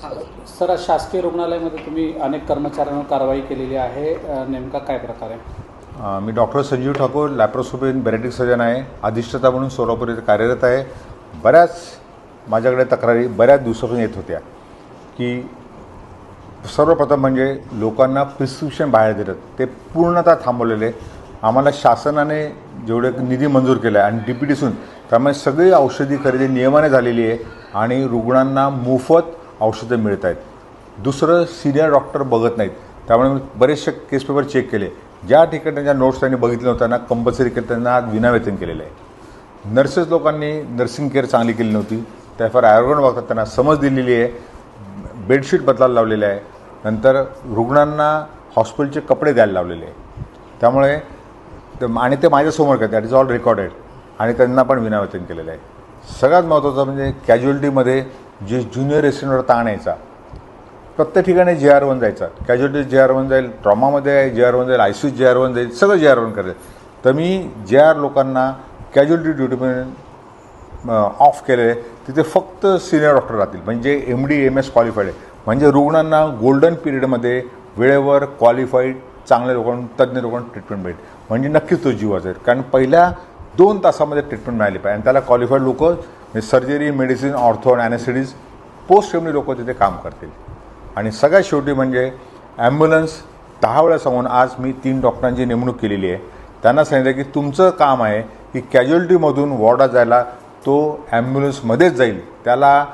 Sir शासकीय रुग्णालयामध्ये तुम्ही अनेक कर्मचाऱ्यांवर कारवाई केलेली आहे. नेमका काय प्रकार आहे? मी doctor Sanjeev Thakur laparoscopic bariatric surgeon आहे अधिष्ठता म्हणून सोलापूर येथे कार्यरत आहे. बऱ्याच माझ्याकडे तक्रारी बऱ्याच दिवसापासून येत होत्या की सर्वप्रथम म्हणजे लोकांना प्रिस्क्रिप्शन बाहेर देतात. ते पूर्णतः थांबवलेले. आम्हाला शासनाने जेवढे निधी मंजूर केला आहे आणि डी पी टीसून त्यामुळे सगळी औषधी खरेदी नियमाने झालेली आहे आणि रुग्णांना मोफत औषधं मिळत आहेत. दुसरं सिनियर डॉक्टर बघत नाहीत. त्यामुळे मी बरेचसे केस पेपर चेक केले. ज्या ठिकाणी त्यांच्या नोट्स त्यांनी बघितल्या होत्या त्यांना कंपल्सरी केलं त्यांना विनावेतन केलेलं आहे. नर्सेस लोकांनी नर्सिंग केअर चांगली केली नव्हती. त्याफार आयुर्वेद बघतात त्यांना समज दिलेली आहे. बेडशीट बदलायला लावलेलं आहे. नंतर रुग्णांना हॉस्पिटलचे कपडे द्यायला लावलेले आहे. त्यामुळे ते- आणि ते माझ्यासमोर करतात. दॅट इज ऑल रेकॉर्डेड आणि त्यांना पण विनावेतन केलेलं आहे. सगळ्यात महत्त्वाचं म्हणजे कॅज्युअलिटीमध्ये जे ज्युनियर रेसिडेंटवर ताण यायचा. प्रत्येक ठिकाणी जे आर वन जायचा. कॅज्युअलिटी जे आर वन जाईल ट्रॉमामध्ये जे आर वन जाईल I C J R one जाईल सगळं जे आर वन करेल. तर मी जे आर लोकांना कॅज्युअलिटी ड्युटीमध्ये ऑफ केले तिथे फक्त सिनियर डॉक्टर राहतील. म्हणजे M D M S qualified आहे. म्हणजे रुग्णांना गोल्डन पिरियडमध्ये वेळेवर क्वालिफाईड चांगल्या लोकांना तज्ज्ञ लोकांना ट्रीटमेंट मिळेल म्हणजे नक्कीच तो जीव वाचेल कारण पहिल्या दोन तासामध्ये ट्रीटमेंट मिळाली पाहिजे. आणि त्याला क्वालिफाईड लोक म्हणजे सर्जरी मेडिसिन ऑर्थो आणि ॲनेसिडीज पोस्ट एमडी लोक तिथे काम करतील. आणि सगळ्यात शेवटी म्हणजे ॲम्ब्युलन्स दहा वेळा सांगून आज मी तीन डॉक्टरांची नेमणूक केलेली आहे. त्यांना सांगितलं की तुमचं काम आहे की कॅज्युअल्टीमधून वॉर्डात जायला तो ॲम्ब्युलन्समध्येच जाईल. त्याला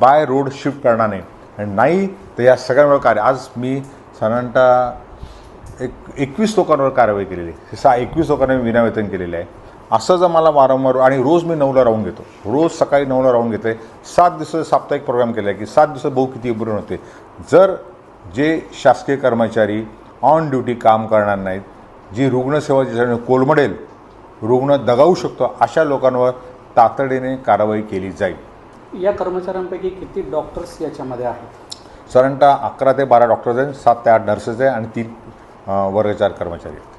बाय रोड शिफ्ट करणार नाही. आणि नाही तर या सगळ्यांवर कार्य आज मी साधारणतः एक एकवीस लोकांवर कारवाई केलेली आहे. सहा एकवीस लोकांना मी विनावेतन केलेलं आहे. असं जर मला वारंवार आणि रोज मी नऊला राहून घेतो. रोज सकाळी नऊला राहून घेते सात दिवस साप्ताहिक प्रोग्राम केला आहे की सात दिवसात भाऊ किती इम्प्रूव्ह होते. जर जे शासकीय कर्मचारी ऑन ड्युटी काम करणार नाहीत जी रुग्णसेवा ज्याच्याने कोलमडेल रुग्ण दगावू शकतो अशा लोकांवर तातडीने कारवाई केली जाईल. या कर्मचाऱ्यांपैकी किती डॉक्टर्स याच्यामध्ये आहेत? साधारणतः अकरा ते बारा डॉक्टर्स आहेत सात ते आठ नर्सेस आहे आणि तीन वर्गचार कर्मचारी आहेत.